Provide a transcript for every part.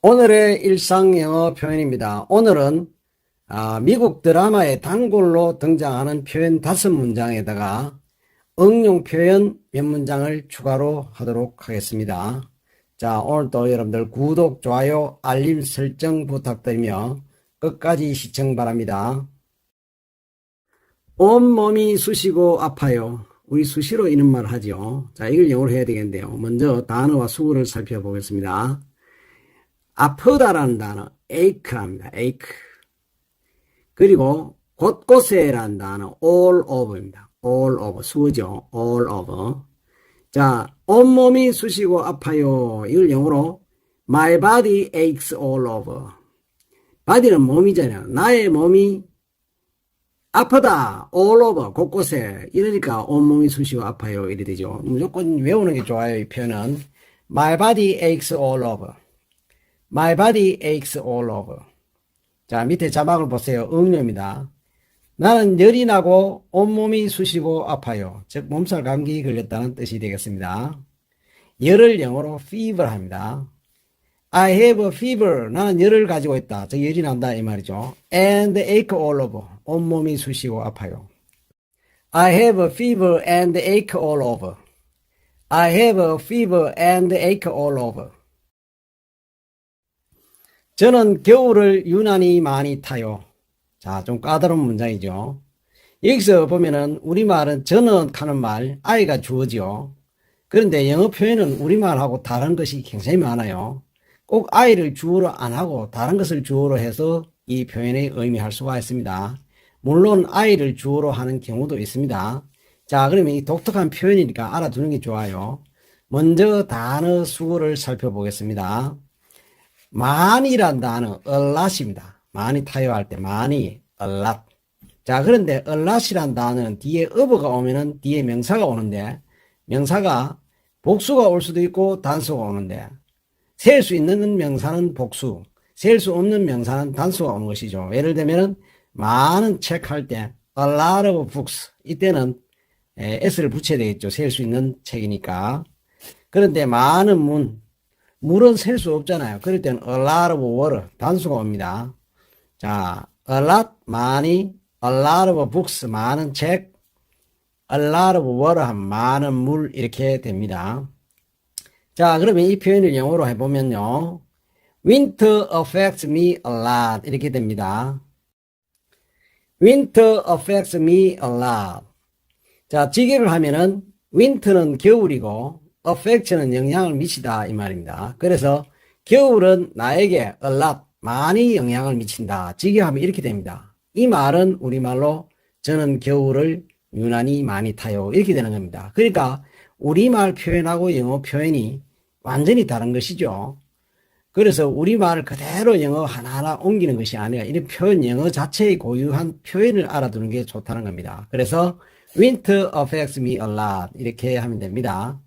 오늘의 일상 영어 표현입니다. 오늘은 아, 미국 드라마의 단골로 등장하는 표현 다섯 문장에다가 응용 표현 몇 문장을 추가로 하도록 하겠습니다. 자, 오늘도 여러분들 구독, 좋아요, 알림 설정 부탁드리며 끝까지 시청 바랍니다. 온몸이 쑤시고 아파요. 우리 수시로 이런 말 하죠. 자, 이걸 영어로 해야 되겠는데요. 먼저 단어와 수구를 살펴보겠습니다. 아프다라는 단어, ache랍니다. ache. 그리고 곳곳에라는 단어, all over입니다. all over. 수죠. all over. 자, 온몸이 쑤시고 아파요. 이걸 영어로 my body aches all over. body는 몸이잖아요. 나의 몸이 아프다, all over, 곳곳에. 이러니까 온몸이 쑤시고 아파요. 이래 되죠. 무조건 외우는 게 좋아요. 이 표현은. My body aches all over. My body aches all over. 자, 밑에 자막을 보세요. 응용입니다. 나는 열이 나고 온몸이 쑤시고 아파요. 즉, 몸살 감기 걸렸다는 뜻이 되겠습니다. 열을 영어로 fever 합니다. I have a fever. 나는 열을 가지고 있다. 즉, 열이 난다. 이 말이죠. And ache all over. 온몸이 쑤시고 아파요. I have a fever and ache all over. I have a fever and ache all over. 저는 겨울을 유난히 많이 타요. 자, 좀 까다로운 문장이죠. 여기서 보면은 우리말은 저는 하는 말, 아이가 주어지요. 그런데 영어 표현은 우리말하고 다른 것이 굉장히 많아요. 꼭 아이를 주어로 안 하고 다른 것을 주어로 해서 이 표현의 의미할 수가 있습니다. 물론 아이를 주어로 하는 경우도 있습니다. 자, 그러면 이 독특한 표현이니까 알아두는 게 좋아요. 먼저 단어 수어를 살펴보겠습니다. 많이란 단어, lot입니다. 많이 타요 할 때 많이, lot. 자, 그런데 lot이란 단어는 뒤에 어버가 오면은 뒤에 명사가 오는데, 명사가 복수가 올 수도 있고 단수가 오는데, 셀 수 있는 명사는 복수, 셀 수 없는 명사는 단수가 오는 것이죠. 예를 들면은, 많은 책 할 때, a lot of books. 이때는 에, s를 붙여야 되겠죠. 셀 수 있는 책이니까. 그런데 많은 문, 물은 셀 수 없잖아요. 그럴 때는 a lot of water 단수가 옵니다. 자, a lot 많이, a lot of books 많은 책, a lot of water 한 많은 물 이렇게 됩니다. 자, 그러면 이 표현을 영어로 해보면요. Winter affects me a lot 이렇게 됩니다. Winter affects me a lot. 자, 직역을 하면은 winter는 겨울이고 affect는 영향을 미치다 이 말입니다. 그래서 겨울은 나에게 a lot 많이 영향을 미친다. 직역하면 이렇게 됩니다. 이 말은 우리말로 저는 겨울을 유난히 많이 타요. 이렇게 되는 겁니다. 그러니까 우리말 표현하고 영어 표현이 완전히 다른 것이죠. 그래서 우리말을 그대로 영어 하나하나 옮기는 것이 아니라 이런 표현 영어 자체의 고유한 표현을 알아두는 게 좋다는 겁니다. 그래서 winter affects me a lot 이렇게 하면 됩니다.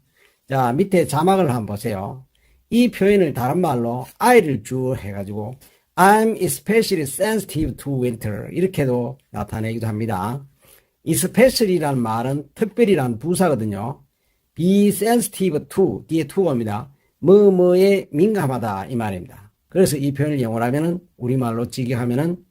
자, 밑에 자막을 한번 보세요. 이 표현을 다른 말로 I를 주어 해가지고 I'm especially sensitive to winter 이렇게도 나타내기도 합니다. especially라는 말은 특별히란 부사거든요. be sensitive to 뒤에 to가 옵니다. 뭐뭐에 민감하다 이 말입니다. 그래서 이 표현을 영어로 하면은 우리말로 직역하면은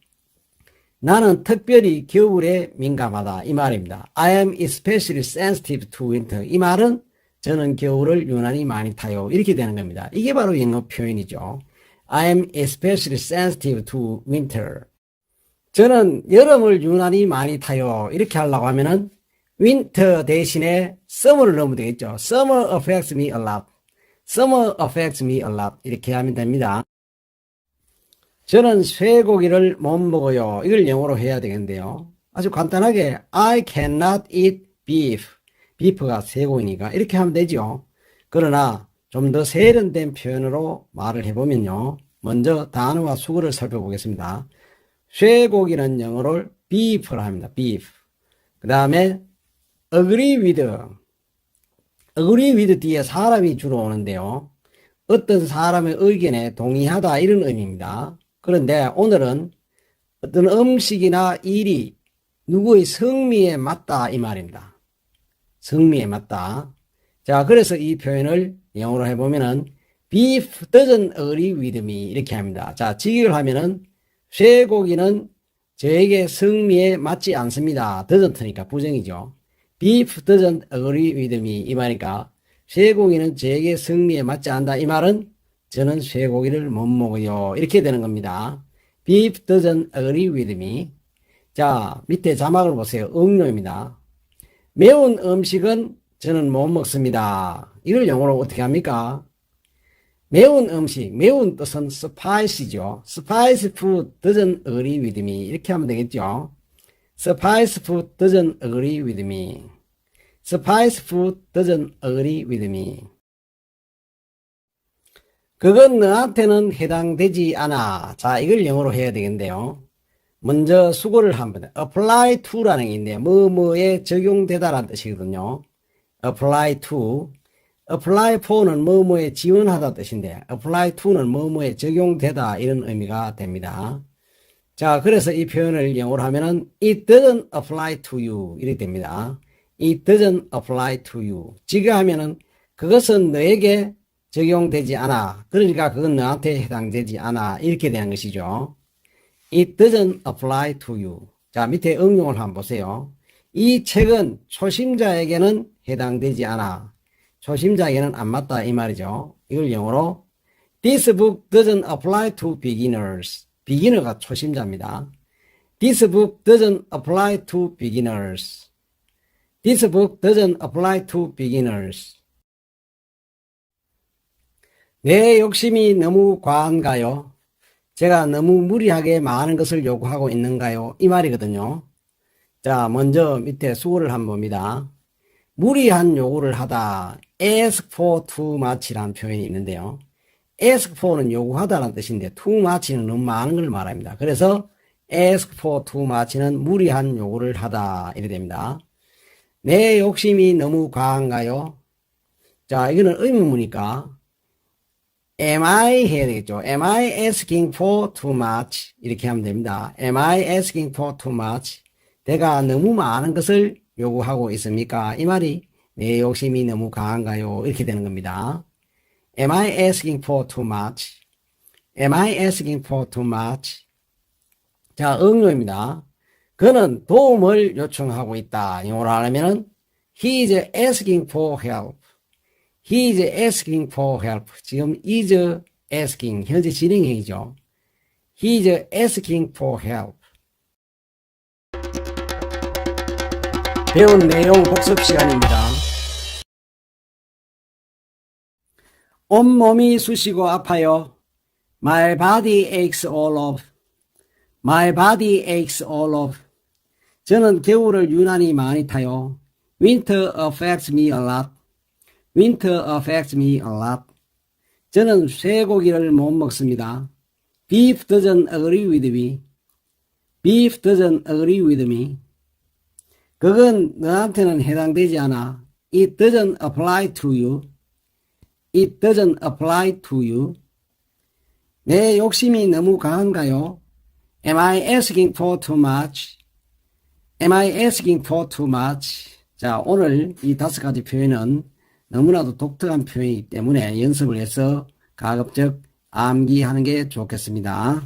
나는 특별히 겨울에 민감하다 이 말입니다. I am especially sensitive to winter 이 말은 저는 겨울을 유난히 많이 타요. 이렇게 되는 겁니다. 이게 바로 영어 표현이죠. I am especially sensitive to winter. 저는 여름을 유난히 많이 타요. 이렇게 하려고 하면은 winter 대신에 summer를 넣으면 되겠죠. Summer affects me a lot. Summer affects me a lot. 이렇게 하면 됩니다. 저는 쇠고기를 못 먹어요. 이걸 영어로 해야 되겠는데요. 아주 간단하게 I cannot eat beef. 비프가 쇠고기니까 이렇게 하면 되죠. 그러나 좀 더 세련된 표현으로 말을 해보면요. 먼저 단어와 수구를 살펴보겠습니다. 쇠고기는 영어로 beef를 합니다. beef. 그 다음에 agree with. agree with 뒤에 사람이 주로 오는데요. 어떤 사람의 의견에 동의하다 이런 의미입니다. 그런데 오늘은 어떤 음식이나 일이 누구의 성미에 맞다 이 말입니다. 성미에 맞다. 자, 그래서 이 표현을 영어로 해보면은 beef doesn't agree with me 이렇게 합니다. 자, 직역을 하면은 쇠고기는 저에게 성미에 맞지 않습니다. doesn't니까 부정이죠. beef doesn't agree with me 이 말이니까 쇠고기는 저에게 성미에 맞지 않다 이 말은 저는 쇠고기를 못 먹어요 이렇게 되는 겁니다. beef doesn't agree with me 자 밑에 자막을 보세요. 응용입니다. 매운 음식은 저는 못 먹습니다. 이걸 영어로 어떻게 합니까? 매운 음식, 매운 뜻은 spice죠. spice food doesn't agree with me. 이렇게 하면 되겠죠. spice food doesn't agree with me. spice food doesn't agree with me. 그건 너한테는 해당되지 않아. 자, 이걸 영어로 해야 되겠는데요. 먼저 수고를 한번 apply to라는 게 있는데 뭐뭐에 적용되다라는 뜻이거든요. apply to apply for는 뭐뭐에 지원하다 뜻인데 apply to는 뭐뭐에 적용되다 이런 의미가 됩니다. 자, 그래서 이 표현을 영어로 하면은 it doesn't apply to you 이렇게 됩니다. it doesn't apply to you. 지금 하면은 그것은 너에게 적용되지 않아. 그러니까 그건 너한테 해당되지 않아. 이렇게 되는 것이죠. It doesn't apply to you. 자, 밑에 응용을 한번 보세요. 이 책은 초심자에게는 해당되지 않아. 초심자에게는 안 맞다 이 말이죠. 이걸 영어로 This book doesn't apply to beginners. beginner가 초심자입니다. This book doesn't apply to beginners. This book doesn't apply to beginners. 내 욕심이 너무 과한가요? 제가 너무 무리하게 많은 것을 요구하고 있는가요? 이 말이거든요. 자, 먼저 밑에 수고를 한번 봅니다. 무리한 요구를 하다. ask for too much라는 표현이 있는데요. ask for는 요구하다라는 뜻인데 too much는 너무 많은 걸 말합니다. 그래서 ask for too much는 무리한 요구를 하다 이래 됩니다. 내 욕심이 너무 과한가요? 자, 이거는 의문문이니까 am I 해야 되겠죠. am I asking for too much? 이렇게 하면 됩니다. am I asking for too much? 내가 너무 많은 것을 요구하고 있습니까? 이 말이 내 욕심이 너무 강한가요? 이렇게 되는 겁니다. Am I asking for too much? Am I asking for too much? 자, 응용입니다. 그는 도움을 요청하고 있다. 영어로 하려면은 He is asking for help. He is asking for help. 지금 is asking 현재 진행형이죠. He is asking for help. 배운 내용 복습 시간입니다. 온몸이 쑤시고 아파요. My body aches all of. My body aches all of. 저는 겨울을 유난히 많이 타요. Winter affects me a lot. Winter affects me a lot. 저는 쇠고기를 못 먹습니다. Beef doesn't agree with me. Beef doesn't agree with me. 그건 너한테는 해당되지 않아. It doesn't apply to you. It doesn't apply to you. 내 욕심이 너무 강한가요? Am I asking for too much? Am I asking for too much? 자, 오늘 이 다섯 가지 표현은 너무나도 독특한 표현이기 때문에 연습을 해서 가급적 암기하는 게 좋겠습니다.